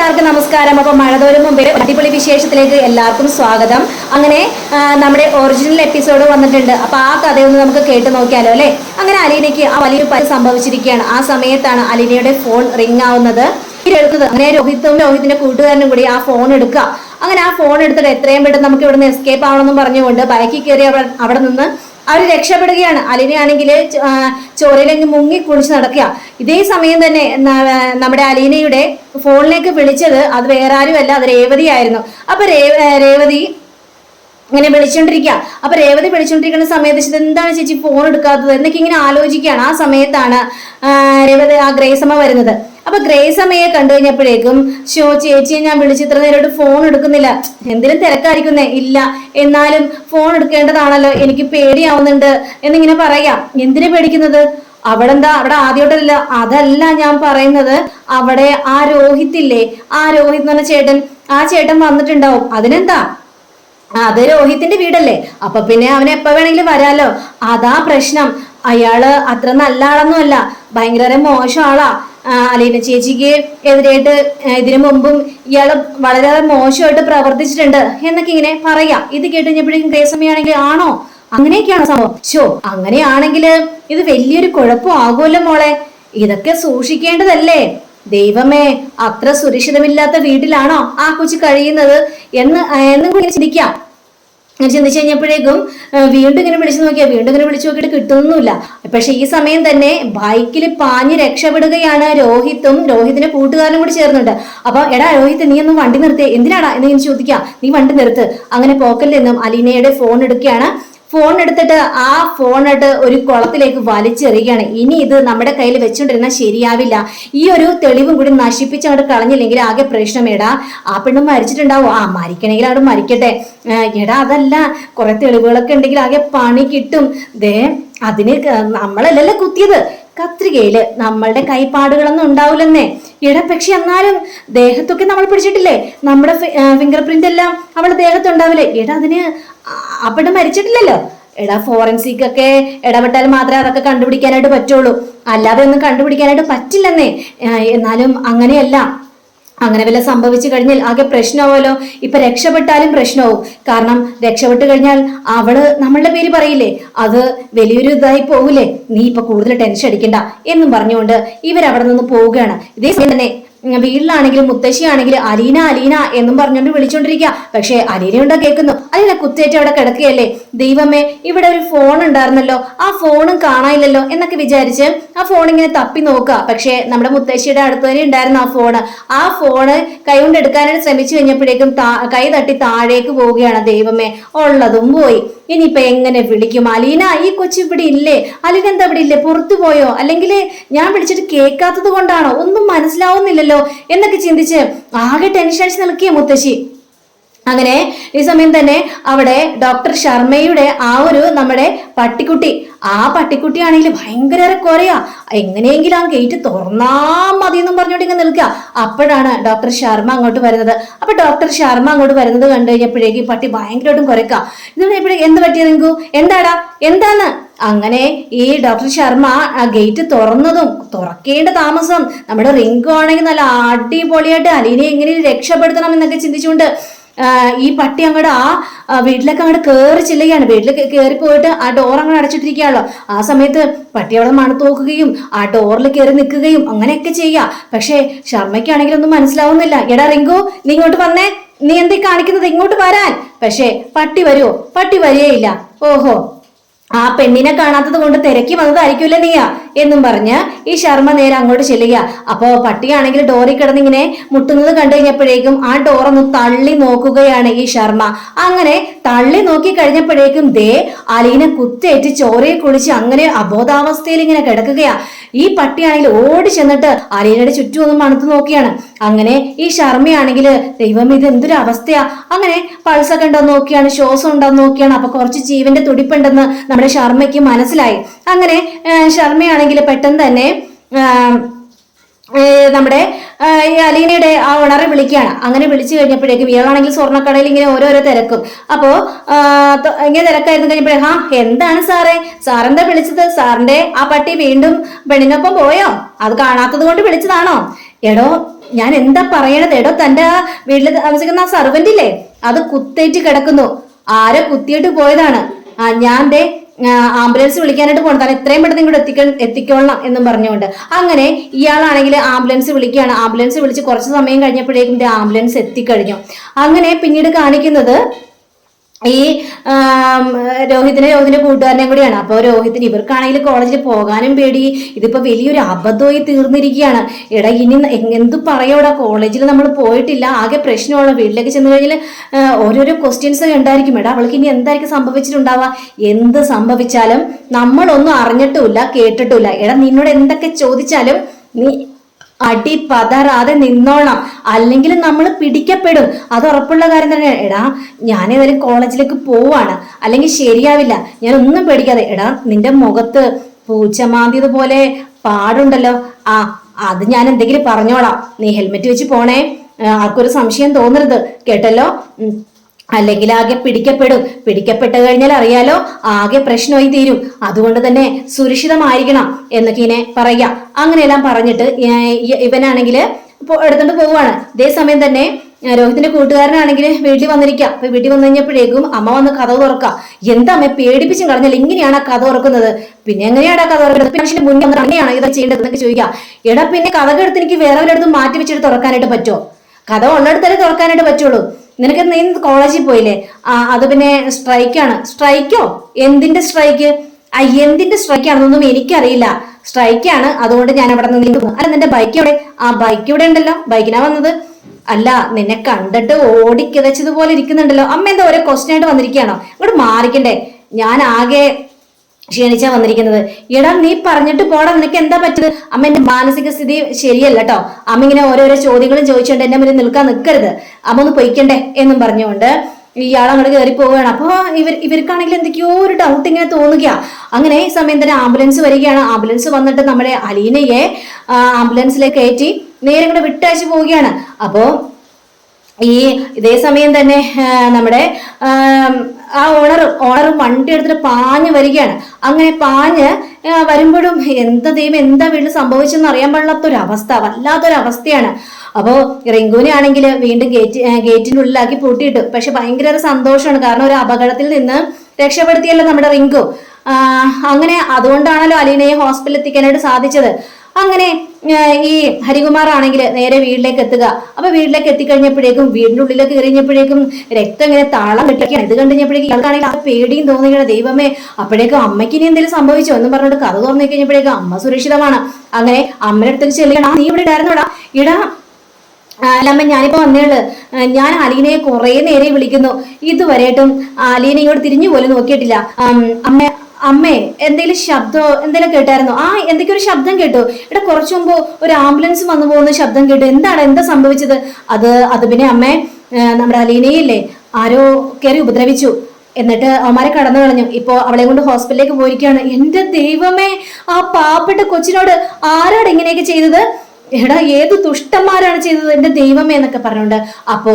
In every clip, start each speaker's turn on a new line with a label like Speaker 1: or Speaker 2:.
Speaker 1: എല്ലാവർക്കും നമസ്കാരം. അപ്പൊ മഴതോരും മുമ്പേ അടിപൊളി വിശേഷത്തിലേക്ക് എല്ലാവർക്കും സ്വാഗതം. അങ്ങനെ നമ്മുടെ ഒറിജിനൽ എപ്പിസോഡ് വന്നിട്ടുണ്ട്. അപ്പൊ ആ കഥയൊന്ന് നമുക്ക് കേട്ട് നോക്കിയാലോ അല്ലെ? അങ്ങനെ അലീനയ്ക്ക് ആ വലിയ പരി സംഭവിച്ചിരിക്കുകയാണ്. ആ സമയത്താണ് അലീനയുടെ ഫോൺ റിംഗ് ആവുന്നത്. എടുത്തത് അങ്ങനെ രോഹിത്തും രോഹിത്തിന്റെ കൂട്ടുകാരനും കൂടി ആ ഫോൺ എടുക്കുക അങ്ങനെ ആ ഫോൺ എടുത്തിട്ട് എത്രയും പെട്ടെന്ന് നമുക്ക് ഇവിടുന്ന് എസ്കേപ്പ് ആവണമെന്നും പറഞ്ഞുകൊണ്ട് ബൈക്കിൽ കയറി അവിടെ അവിടെ നിന്ന് അവർ രക്ഷപ്പെടുകയാണ്. അലീനയാണെങ്കിൽ ചോരയിലങ്ങ് മുങ്ങി കുളിച്ച് നടക്കുക. ഇതേ സമയം തന്നെ നമ്മുടെ അലീനയുടെ ഫോണിലേക്ക് വിളിച്ചത് അത് വേറെ ആരുമല്ല അത് രേവതിയായിരുന്നു. അപ്പൊ രേ- രേവതി ഇങ്ങനെ വിളിച്ചോണ്ടിരിക്കുക അപ്പൊ രേവതി വിളിച്ചോണ്ടിരിക്കുന്ന സമയത്ത് ചേച്ചി എന്താണ് ചേച്ചി ഫോൺ എടുക്കാത്തത്? എന്നൊക്കെ ഇങ്ങനെ ആലോചിക്കുകയാണ്. ആ സമയത്താണ് രേവതി ആ ഗ്രേസമ്മ വരുന്നത്. അപ്പൊ ഗ്രേസമ്മയെ കണ്ടു കഴിഞ്ഞപ്പോഴേക്കും ഷോ ചേച്ചിയെ ഞാൻ വിളിച്ച് ഇത്ര നേരമായിട്ട് ഫോൺ എടുക്കുന്നില്ല. എന്തിനും തിരക്കായിരിക്കുന്നേ? ഇല്ല. എന്നാലും ഫോൺ എടുക്കേണ്ടതാണല്ലോ. എനിക്ക് പേടിയാവുന്നുണ്ട് എന്നിങ്ങനെ പറയാം. എന്തിനു പേടിക്കുന്നത്? അവിടെ എന്താ അവിടെ ആദ്യമായിട്ടല്ല അതല്ല ഞാൻ പറയുന്നത്. അവിടെ ആ രോഹിത്തില്ലേ? ആ രോഹിത് എന്ന് പറഞ്ഞ ചേട്ടൻ. ആ ചേട്ടൻ വന്നിട്ടുണ്ടാവും. അതിനെന്താ? അത് രോഹിത്തിന്റെ വീടല്ലേ? അപ്പൊ പിന്നെ അവൻ എപ്പോ വേണമെങ്കിലും വരാലോ. അതാ പ്രശ്നം. അയാൾ അത്ര നല്ല ആളൊന്നും അല്ല. ഭയങ്കര മോശം ആളാ. അലീന ചേച്ചിക്ക് എതിരായിട്ട് ഇതിനു മുമ്പും ഇയാൾ വളരെ മോശമായിട്ട് പ്രവർത്തിച്ചിട്ടുണ്ട് എന്നൊക്കെ ഇങ്ങനെ പറയാം. ഇത് കേട്ട് കഴിഞ്ഞപ്പോഴേക്കും ഗ്രേസമ്മയാണെങ്കിൽ ആണോ? അങ്ങനെയൊക്കെയാണ് സംഭവം. ഷോ അങ്ങനെയാണെങ്കിൽ ഇത് വലിയൊരു കുഴപ്പം ആകുമല്ലോ മോളെ. ഇതൊക്കെ സൂക്ഷിക്കേണ്ടതല്ലേ? ദൈവമേ അത്ര സുരക്ഷിതമില്ലാത്ത വീട്ടിലാണോ ആ കൊച്ചു കഴിയുന്നത് എന്ന് എന്നും കൂടി ചിന്തിക്കാം അങ്ങനെ ചിന്തിച്ചു കഴിഞ്ഞപ്പോഴേക്കും വീണ്ടും ഇങ്ങനെ വിളിച്ചു നോക്കിയാ വീണ്ടും ഇങ്ങനെ വിളിച്ചു നോക്കിയിട്ട് കിട്ടുന്നില്ല പക്ഷെ ഈ സമയം തന്നെ ബൈക്കിൽ പാഞ്ഞ് രക്ഷപ്പെടുകയാണ് രോഹിത്തും രോഹിത്തിന്റെ കൂട്ടുകാരനും കൂടി ചേർന്നുണ്ട്. അപ്പൊ എടാ രോഹിത്ത് നീ ഒന്ന് വണ്ടി നിർത്തേ. എന്തിനാടാ എന്ന് ചോദിക്കാം നീ വണ്ടി നിർത്ത്. അങ്ങനെ പോക്കലിൽ നിന്നും അലീനയുടെ ഫോൺ എടുക്കുകയാണ്. ഫോൺ എടുത്തിട്ട് ആ ഫോൺ എടുത്ത് ഒരു കുളത്തിലേക്ക് വലിച്ചെറിയുകയാണ്. ഇനി ഇത് നമ്മുടെ കയ്യിൽ വെച്ചുകൊണ്ടിരുന്നാൽ ശരിയാവില്ല. ഈ ഒരു തെളിവും കൂടി നശിപ്പിച്ച് അങ്ങോട്ട് കളഞ്ഞില്ലെങ്കിൽ ആകെ പ്രശ്നമേടാ ആ പെണ്ണ് മരിച്ചിട്ടുണ്ടാവും. ആ മരിക്കണമെങ്കിൽ അവിടെ മരിക്കട്ടെ. എടാ അതല്ല കുറെ തെളിവുകളൊക്കെ ഉണ്ടെങ്കിൽ ആകെ പണി കിട്ടും. ദേ അതിന് നമ്മളല്ലല്ലോ കുത്തിയത്. കത്രികയിൽ നമ്മളുടെ കൈപ്പാടുകളൊന്നും ഉണ്ടാവില്ലെന്നേ. എടാ പക്ഷെ എന്നാലും ദേഹത്തൊക്കെ നമ്മൾ പിടിച്ചിട്ടില്ലേ? നമ്മുടെ ഫിംഗർ പ്രിന്റ് എല്ലാം അവളുടെ ദേഹത്തുണ്ടാവില്ലേ? എടാ അതിന് അവിടെ മരിച്ചിട്ടില്ലല്ലോ. എടാ ഫോറൻസിക് ഒക്കെ ഇടപെട്ടാൽ മാത്രമേ അതൊക്കെ കണ്ടുപിടിക്കാനായിട്ട് പറ്റുള്ളൂ. അല്ലാതെ ഒന്നും കണ്ടുപിടിക്കാനായിട്ട് പറ്റില്ലെന്നേ. എന്നാലും അങ്ങനെയല്ല. അങ്ങനെ വല്ല സംഭവിച്ചു കഴിഞ്ഞാൽ ആകെ പ്രശ്നമാവുമല്ലോ ഇപ്പൊ രക്ഷപ്പെട്ടാലും പ്രശ്നമാവും കാരണം രക്ഷപ്പെട്ടു കഴിഞ്ഞാൽ അവൾ നമ്മളുടെ പേര് പറയില്ലേ? അത് വലിയൊരു ഇതായി പോകില്ലേ നീ ഇപ്പൊ കൂടുതൽ ടെൻഷൻ അടിക്കണ്ട എന്നും പറഞ്ഞുകൊണ്ട് ഇവരവിടെ നിന്ന് പോവുകയാണ്. ഇതേ സമയം തന്നെ വീട്ടിലാണെങ്കിലും മുത്തശ്ശിയാണെങ്കിലും അലീന അലീന എന്നും പറഞ്ഞുകൊണ്ട് വിളിച്ചോണ്ടിരിക്കുക പക്ഷെ അലീനയുണ്ടോ കേൾക്കുന്നു അലീന കുത്തേറ്റ് അവിടെ കിടക്കുകയല്ലേ. ദൈവമേ ഇവിടെ ഒരു ഫോൺ ഉണ്ടായിരുന്നല്ലോ. ആ ഫോണും കാണാനില്ലല്ലോ എന്നൊക്കെ വിചാരിച്ച് ആ ഫോൺ ഇങ്ങനെ തപ്പി നോക്കുക. പക്ഷേ നമ്മുടെ മുത്തശ്ശിയുടെ അടുത്ത് തന്നെ ഉണ്ടായിരുന്നു ആ ഫോണ് ആ ഫോണ് കൈകൊണ്ട് എടുക്കാനായിട്ട് ശ്രമിച്ചു കഴിഞ്ഞപ്പോഴേക്കും കൈ തട്ടി താഴേക്ക് പോവുകയാണ് ദൈവമേ. ഉള്ളതും പോയി. ഇനിയിപ്പൊ എങ്ങനെ വിളിക്കും? അലീന ഈ കൊച്ചു ഇവിടെ ഇല്ലേ? അലീന എന്താ ഇവിടെ ഇല്ലേ? പുറത്തു പോയോ? അല്ലെങ്കിൽ ഞാൻ വിളിച്ചിട്ട് കേൾക്കാത്തത് കൊണ്ടാണോ? ഒന്നും മനസ്സിലാവുന്നില്ലല്ലോ എന്നൊക്കെ ചിന്തിച്ച് ആകെ ടെൻഷൻസ് നിൽക്കിയ മുത്തശ്ശി. അങ്ങനെ ഈ സമയം തന്നെ അവിടെ ഡോക്ടർ ശർമ്മയുടെ ആ ഒരു നമ്മുടെ പട്ടിക്കുട്ടി ആ പട്ടിക്കുട്ടിയാണെങ്കിൽ ഭയങ്കര കൊരയാ. എങ്ങനെയെങ്കിലും ആ ഗേറ്റ് തുറന്നാ മതി എന്നും പറഞ്ഞോണ്ട് ഇങ്ങനെ നിൽക്കുക. അപ്പോഴാണ് ഡോക്ടർ ശർമ്മ അങ്ങോട്ട് വരുന്നത്. അപ്പൊ ഡോക്ടർ ശർമ്മ അങ്ങോട്ട് വരുന്നത് കണ്ടു കഴിഞ്ഞപ്പോഴേക്കും പട്ടി ഭയങ്കരമായിട്ടും കുരക്ക ഇത് എപ്പോഴും എന്ത് പറ്റിയ നിങ്ങൾക്ക് എന്താടാ? എന്താണ് അങ്ങനെ ഈ ഡോക്ടർ ശർമ്മ ആ ഗേറ്റ് തുറന്നതും തുറക്കേണ്ട താമസം നമ്മുടെ റിങ്കു ആണെങ്കിൽ നല്ല അടിപൊളിയായിട്ട് അലീനെ എങ്ങനെ രക്ഷപ്പെടുത്തണം എന്നൊക്കെ ചിന്തിച്ചുകൊണ്ട് ഈ പട്ടി അങ്ങോട്ട് ആ വീട്ടിലേക്ക് അങ്ങോട്ട് കയറി ചെല്ലുകയാണ്. വീട്ടിലേക്ക് കയറി പോയിട്ട് ആ ഡോർ അങ്ങോട്ട് അടച്ചിട്ടിരിക്കുകയാണല്ലോ. ആ സമയത്ത് പട്ടി അവിടെ മണത്ത് നോക്കുകയും ആ ഡോറിൽ കയറി നിൽക്കുകയും അങ്ങനെയൊക്കെ ചെയ്യുക പക്ഷേ ശർമ്മയ്ക്കാണെങ്കിൽ ഒന്നും മനസ്സിലാവുന്നില്ല. എടാ റിങ്കു നീ ഇങ്ങോട്ട് വന്നേ. നീ എന്തേ കാണിക്കുന്നത്? ഇങ്ങോട്ട് വരാൻ. പക്ഷേ പട്ടി വരുമോ പട്ടി വരികയില്ല. ഓഹോ. ആ പെണ്ണിനെ കാണാത്തത് കൊണ്ട് തിരക്കി വന്നതായിരിക്കില്ല നീയ എന്നും പറഞ്ഞ് ഈ ശർമ്മ നേരെ അങ്ങോട്ട് ചെല്ലുക. അപ്പോ പട്ടിയാണെങ്കിൽ ഡോറി കിടന്നിങ്ങനെ മുട്ടുന്നത് കണ്ടു കഴിഞ്ഞപ്പോഴേക്കും ആ ഡോറൊന്ന് തള്ളി നോക്കുകയാണ് ഈ ശർമ്മ. അങ്ങനെ തള്ളി നോക്കി കഴിഞ്ഞപ്പോഴേക്കും ദേ അലീനെ കുത്തേറ്റ് ചോരയെ കുളിച്ച് അങ്ങനെ അബോധാവസ്ഥയിൽ ഇങ്ങനെ കിടക്കുകയാ. ഈ പട്ടിയാണെങ്കിൽ ഓടി ചെന്നിട്ട് അലീനയുടെ ചുറ്റും ഒന്ന് മണത്ത് നോക്കിയാണ്. അങ്ങനെ ഈ ശർമ്മയാണെങ്കിൽ ദൈവം ഇത് എന്തൊരു അവസ്ഥയാ. അങ്ങനെ പൾസൊക്കെ ഉണ്ടോ നോക്കിയാണ് ശ്വാസം ഉണ്ടോ നോക്കിയാണ്. അപ്പൊ കുറച്ച് ജീവന്റെ തുടിപ്പുണ്ടെന്ന് നമ്മുടെ ശർമ്മയ്ക്ക് മനസ്സിലായി. അങ്ങനെ ശർമ്മയാണെങ്കിൽ പെട്ടെന്ന് തന്നെ നമ്മുടെ അലീനയുടെ ആ ഉണറെ വിളിക്കുകയാണ്. അങ്ങനെ വിളിച്ചു കഴിഞ്ഞപ്പോഴേക്കും ഇയാളാണെങ്കിൽ സ്വർണക്കടയിൽ ഇങ്ങനെ ഓരോരോ തിരക്കും. അപ്പോ ഇങ്ങനെ തിരക്കായിരുന്നു കഴിഞ്ഞപ്പോഴേ ഹാ എന്താണ് സാറേ? സാറെന്താ വിളിച്ചത്? സാറിന്റെ ആ പട്ടി വീണ്ടും പെണ്ണിനൊപ്പം പോയോ? അത് കാണാത്തത് കൊണ്ട് വിളിച്ചതാണോ? എടോ ഞാൻ എന്താ പറയണത്? എടോ തന്റെ ആ വീട്ടിൽ താമസിക്കുന്ന ആ സർവന്റ് ഇല്ലേ? അത് കുത്തേറ്റ് കിടക്കുന്നു. ആരെ കുത്തിയിട്ട് പോയതാണ്? ആ ഞാൻ ദേ ആംബുലൻസ് വിളിക്കാനായിട്ട് പോകണം താൻ എത്രയും പെട്ടെന്ന് ഇങ്ങോട്ട് എത്തിക്ക എത്തിക്കൊള്ളണം എന്നും പറഞ്ഞുകൊണ്ട്. അങ്ങനെ ഇയാളാണെങ്കിൽ ആംബുലൻസ് വിളിക്കുകയാണ്. ആംബുലൻസ് വിളിച്ച് കുറച്ച് സമയം കഴിഞ്ഞപ്പോഴേക്കും ആംബുലൻസ് എത്തിക്കഴിഞ്ഞു. അങ്ങനെ പിന്നീട് കാണിക്കുന്നത് ഈ രോഹിതിനെ രോഹിതിന്റെ കൂട്ടുകാരനെ കൂടിയാണ്. അപ്പോൾ രോഹിത്തിന് ഇവർക്കാണെങ്കിൽ കോളേജിൽ പോകാനും പേടി. ഇതിപ്പോ വലിയൊരു അബദ്ധമായി തീർന്നിരിക്കുകയാണ്. എടാ ഇനി എന്ത് പറയോടാ കോളേജിൽ നമ്മൾ പോയിട്ടില്ല. ആകെ പ്രശ്നമുള്ള വീട്ടിലേക്ക് ചെന്ന് കഴിഞ്ഞാൽ ഓരോരോ ക്വസ്റ്റ്യൻസ് ഉണ്ടായിരിക്കും. എടാ അവൾക്ക് ഇനി എന്തായിരിക്കും സംഭവിച്ചിട്ടുണ്ടാവുക? എന്ത് സംഭവിച്ചാലും നമ്മളൊന്നും അറിഞ്ഞിട്ടുമില്ല കേട്ടിട്ടുമില്ല. എടാ നിന്നോട് എന്തൊക്കെ ചോദിച്ചാലും നീ അടി പതറാതെ നിന്നോണം. അല്ലെങ്കിൽ നമ്മൾ പിടിക്കപ്പെടും. അത് ഉറപ്പുള്ള കാര്യം തന്നെ എടാ ഞാൻ ഏതായാലും കോളേജിലേക്ക് പോവാണ്. അല്ലെങ്കിൽ ശരിയാവില്ല. ഞാൻ ഒന്നും പേടിക്കാതെ. എടാ നിന്റെ മുഖത്ത് പൂച്ചമാന്തിയത് പോലെ പാടുണ്ടല്ലോ. ആ അത് ഞാൻ എന്തെങ്കിലും പറഞ്ഞോളാം. നീ ഹെൽമെറ്റ് വെച്ച് പോണേ. ആർക്കൊരു സംശയം തോന്നരുത്. കേട്ടല്ലോ. അല്ലെങ്കിൽ ആകെ പിടിക്കപ്പെടും. പിടിക്കപ്പെട്ട് കഴിഞ്ഞാൽ അറിയാലോ ആകെ പ്രശ്നമായി തീരും. അതുകൊണ്ട് തന്നെ സുരക്ഷിതമായിരിക്കണം എന്നൊക്കെ ഇങ്ങനെ പറയുക. അങ്ങനെയെല്ലാം പറഞ്ഞിട്ട് ഇവനാണെങ്കിൽ ഇപ്പൊ എടുത്തോണ്ട് പോവുകയാണ് ഇതേ സമയം തന്നെ രോഹിത്തിന്റെ കൂട്ടുകാരനാണെങ്കിൽ വീട്ടിൽ വന്നിരിക്കാം. അപ്പൊ വീട്ടിൽ വന്നു കഴിഞ്ഞപ്പോഴേക്കും അമ്മ വന്ന് കഥ തുറക്കാം. എന്താ അമ്മ പേടിപ്പിച്ചും കളഞ്ഞാൽ എങ്ങനെയാണ് ആ കഥ തുറക്കുന്നത്. പിന്നെ എങ്ങനെയാണ് ആ കഥ തുറക്കുന്നത്? മനുഷ്യന്റെ മുന്നിൽ വന്നത് അങ്ങനെയാണ് ഇതാ ചെയ്യേണ്ടത് എന്നൊക്കെ ചോദിക്കാം. എടാ പിന്നെ കഥ എടുത്ത് എനിക്ക് വേറെ ഒരിടത്തും മാറ്റി വെച്ചിട്ട് തുറക്കാനായിട്ട് പറ്റുമോ കഥ ഉള്ളിടത്തല്ലേ തുറക്കാനായിട്ട് പറ്റുള്ളൂ. നിനക്ക് നീ കോളേജിൽ പോയില്ലേ? ആ അത് പിന്നെ സ്ട്രൈക്കാണ് സ്ട്രൈക്കോ എന്തിന്റെ സ്ട്രൈക്ക് ആ എന്തിന്റെ സ്ട്രൈക്ക് ആണെന്നൊന്നും എനിക്കറിയില്ല. സ്ട്രൈക്കാണ് അതുകൊണ്ട് ഞാൻ അവിടെ നിന്ന് നിൽക്കുന്നു. അല്ല നിന്റെ ബൈക്ക് എവിടെ? ആ ബൈക്ക് ഇവിടെ ഉണ്ടല്ലോ. ബൈക്കിനാ വന്നത്. അല്ല നിന്നെ കണ്ടിട്ട് ഓടിക്കിതച്ചതുപോലെ ഇരിക്കുന്നുണ്ടല്ലോ. അമ്മ എന്താ ഓരോ ക്വസ്റ്റ്യൻ ആയിട്ട് വന്നിരിക്കുകയാണോ? ഇവിടെ മാറിക്കണ്ടേ? ഞാൻ ആകെ ക്ഷീണിച്ചാ വന്നിരിക്കുന്നത്. എടാ നീ പറഞ്ഞിട്ട് പോടാ നിനക്ക് എന്താ പറ്റുന്നത് അമ്മ എന്റെ മാനസിക സ്ഥിതി ശരിയല്ല കേട്ടോ അമ്മ ഇങ്ങനെ ഓരോരോ ചോദ്യങ്ങളും ചോദിച്ചുകൊണ്ട് എന്റെ മുന്നിൽ നിൽക്കാൻ നിൽക്കരുത് അമ്മ ഒന്ന് പൊയ്ക്കണ്ടേ എന്നും പറഞ്ഞുകൊണ്ട് ഇയാൾ അങ്ങോട്ട് കയറി പോവുകയാണ്. അപ്പൊ ഇവർ ഇവർക്കാണെങ്കിൽ എന്തൊക്കെയോ ഒരു ഡൗട്ട് ഇങ്ങനെ തോന്നുക അങ്ങനെ ഈ സമയം തന്നെ ആംബുലൻസ് വരികയാണ്. ആംബുലൻസ് വന്നിട്ട് നമ്മുടെ അലീനയെ ആംബുലൻസിലേക്ക് കയറ്റി നേരെ ഇങ്ങോട്ട് വിട്ടയച്ചു പോവുകയാണ്. അപ്പോ ഈ ഇതേ സമയം തന്നെ നമ്മുടെ ആം, ഓണർ ഓണർ വണ്ടി എടുത്തിട്ട് പാഞ്ഞ് വരികയാണ്. അങ്ങനെ പാഞ്ഞ് വരുമ്പോഴും എന്താ ദൈവം എന്താ വീട്ടിൽ സംഭവിച്ചെന്ന് അറിയാൻ പാടില്ലാത്തൊരവസ്ഥ വല്ലാത്തൊരവസ്ഥയാണ്. അപ്പോൾ റിങ്കുവിനെ ആണെങ്കിൽ വീണ്ടും ഗേറ്റ് ഗേറ്റിന്റെ ഉള്ളിലാക്കി പൂട്ടിയിട്ടു. പക്ഷെ ഭയങ്കര സന്തോഷമാണ്. കാരണം ഒരു അപകടത്തിൽ നിന്ന് രക്ഷപ്പെടുത്തിയല്ലോ നമ്മുടെ റിങ്കു. അങ്ങനെ അതുകൊണ്ടാണല്ലോ അലീനയെ ഹോസ്പിറ്റലിൽ എത്തിക്കാനായിട്ട് സാധിച്ചത്. അങ്ങനെ ഈ ഹരികുമാർ ആണെങ്കിൽ നേരെ വീട്ടിലേക്ക് എത്തുക. അപ്പൊ വീട്ടിലേക്ക് എത്തിക്കഴിഞ്ഞപ്പോഴേക്കും വീടിന്റെ ഉള്ളിലേക്ക് കഴിഞ്ഞപ്പോഴേക്കും രക്തം ഇങ്ങനെ താളം കെട്ടിയാണ് ഇത് കണ്ടുകഴിഞ്ഞപ്പോഴേക്കും ഇയാൾക്കാണെങ്കിൽ ആ പേടിയും തോന്നിയാണ് ദൈവമേ അപ്പോഴേക്കും അമ്മയ്ക്ക് ഇനി എന്തെങ്കിലും സംഭവിച്ചോ? എന്ന് പറഞ്ഞിട്ട് കഥ തുറന്നു കഴിഞ്ഞപ്പോഴേക്കും അമ്മ സുരക്ഷിതമാണ്. അങ്ങനെ അമ്മയുടെ അടുത്തേക്ക് ചെല്ലുകയാണ് നീ ഇവിടെ ഉണ്ടായിരുന്നോടാ ഇടാ. അല്ലമ്മ ഞാനിപ്പോ വന്നേൾ ഞാൻ അലീനയെ കുറെ നേരെ വിളിക്കുന്നു. ഇതുവരെയായിട്ടും അലീന ഇങ്ങോട്ട് തിരിഞ്ഞു പോലും നോക്കിയിട്ടില്ല അമ്മ അമ്മേ എന്തെങ്കിലും ശബ്ദമോ എന്തെങ്കിലും കേട്ടായിരുന്നോ? ആ എന്തൊക്കെ ഒരു ശബ്ദം കേട്ടു. ഇവിടെ കുറച്ചു മുമ്പ് ഒരു ആംബുലൻസ് വന്നു പോകുന്ന ശബ്ദം കേട്ടു. എന്താണ്? എന്താ സംഭവിച്ചത്? അത് അത് പിന്നെ അമ്മേ നമ്മുടെ അലീനയില്ലേ ആരോ കയറി ഉപദ്രവിച്ചു. എന്നിട്ട് അവന്മാരെ കടന്നു കളഞ്ഞു. ഇപ്പോ അവളെ കൊണ്ട് ഹോസ്പിറ്റലിലേക്ക് പോയിരിക്കുകയാണ്. എന്റെ ദൈവമേ ആ പാവപ്പെട്ട കൊച്ചിനോട് ആരാണ് ഇങ്ങനെയൊക്കെ ചെയ്തത്? എടാ ഏത് ദുഷ്ടന്മാരാണ് ചെയ്തത്? എന്റെ ദൈവമേ എന്നൊക്കെ പറഞ്ഞുകൊണ്ട്. അപ്പോ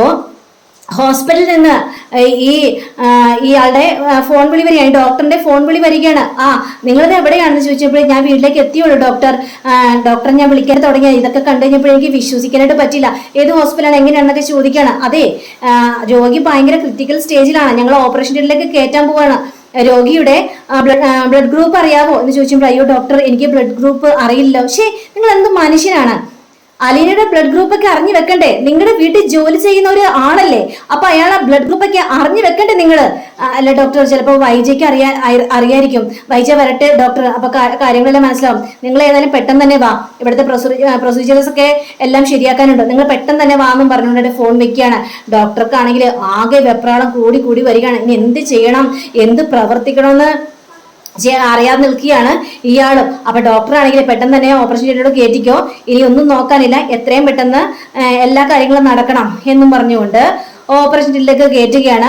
Speaker 1: ഹോസ്പിറ്റലിൽ നിന്ന് ഈ ഇയാളുടെ ഫോൺ വിളി വരികയാണ്. ഡോക്ടറിന്റെ ഫോൺ വിളി വരികയാണ്. ആ നിങ്ങളിത് എവിടെയാണെന്ന് ചോദിച്ചപ്പോൾ ഞാൻ വീട്ടിലേക്ക് എത്തിയുള്ളൂ ഡോക്ടർ. ഡോക്ടർ ഞാൻ വിളിക്കാൻ തുടങ്ങിയ. ഇതൊക്കെ കണ്ടു കഴിഞ്ഞപ്പോൾ എനിക്ക് വിശ്വസിക്കാനായിട്ട് പറ്റില്ല ഏത് ഹോസ്പിറ്റലാണ് എങ്ങനെയാണെന്നൊക്കെ ചോദിക്കുകയാണ്. അതെ രോഗി ഭയങ്കര ക്രിട്ടിക്കൽ സ്റ്റേജിലാണ് ഞങ്ങൾ ഓപ്പറേഷൻ തിയേറ്ററിലേക്ക് കയറ്റാൻ പോവാണ്. രോഗിയുടെ ബ്ലഡ് ബ്ലഡ് ഗ്രൂപ്പ് അറിയാമോ എന്ന് ചോദിച്ചപ്പോൾ അയ്യോ ഡോക്ടർ എനിക്ക് ബ്ലഡ് ഗ്രൂപ്പ് അറിയില്ല പക്ഷേ നിങ്ങൾ എന്ത് മനുഷ്യനാണ്? അലീനയുടെ ബ്ലഡ് ഗ്രൂപ്പ് ഒക്കെ അറിഞ്ഞു വെക്കണ്ടേ? നിങ്ങളുടെ വീട്ടിൽ ജോലി ചെയ്യുന്ന ഒരു ആളല്ലേ? അപ്പൊ അയാളെ ബ്ലഡ് ഗ്രൂപ്പ് ഒക്കെ അറിഞ്ഞു വെക്കണ്ടേ നിങ്ങൾ അല്ല ഡോക്ടർ ചിലപ്പോ വൈജയ്ക്ക് അറിയാ അറിയായിരിക്കും. വൈജ വരട്ടെ ഡോക്ടർ അപ്പൊ കാര്യങ്ങളെല്ലാം മനസ്സിലാവും. നിങ്ങൾ ഏതായാലും പെട്ടെന്ന് തന്നെ വാ. ഇവിടുത്തെ പ്രൊസീജിയേഴ്സ് ഒക്കെ എല്ലാം ശരിയാക്കാനുണ്ട്. നിങ്ങൾ പെട്ടെന്ന് തന്നെ വാ എന്നും പറഞ്ഞുകൊണ്ട് ഫോൺ വെക്കുകയാണ്. ഡോക്ടർക്കാണെങ്കിൽ ആകെ വെപ്രാളം കൂടി കൂടി വരികയാണ്. ഇനി എന്ത് ചെയ്യണം? എന്ത് പ്രവർത്തിക്കണമെന്ന് ചെ- അറിയാതെ നിൽക്കുകയാണ് ഇയാളും. അപ്പൊ ഡോക്ടർ ആണെങ്കിൽ പെട്ടെന്ന് തന്നെ ഓപ്പറേഷൻ ചെയ്തിട്ട് കയറ്റിക്കോ ഇനി ഒന്നും നോക്കാനില്ല. എത്രയും പെട്ടെന്ന് എല്ലാ കാര്യങ്ങളും നടക്കണം എന്നും പറഞ്ഞുകൊണ്ട് ഓപ്പറേഷൻ തിയേറ്ററിലേക്ക് കയറ്റുകയാണ്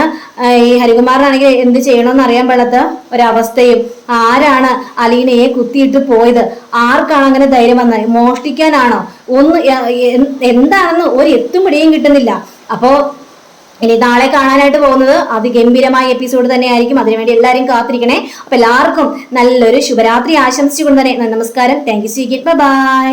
Speaker 1: ഈ ഹരികുമാറിനാണെങ്കിൽ എന്ത് ചെയ്യണമെന്ന് അറിയാൻ പാടാത്ത ഒരവസ്ഥയും. ആരാണ് അലീനയെ കുത്തിയിട്ട് പോയത്? ആർക്കാണ് അങ്ങനെ ധൈര്യം വന്നത്? മോഷ്ടിക്കാനാണോ? ഒന്ന് എന്താണെന്ന് ഒരു എത്തും പിടിയും കിട്ടുന്നില്ല. അപ്പോ ഇനി നാളെ കാണാനായിട്ട് പോകുന്നത് അതിഗംഭീരമായ എപ്പിസോഡ് തന്നെയായിരിക്കും. അതിനുവേണ്ടി എല്ലാവരും കാത്തിരിക്കണേ. അപ്പൊ എല്ലാവർക്കും നല്ലൊരു ശുഭരാത്രി ആശംസിച്ചുകൊണ്ട് തന്നെ നമസ്കാരം. Thank you സ്വീകിറ്റ് by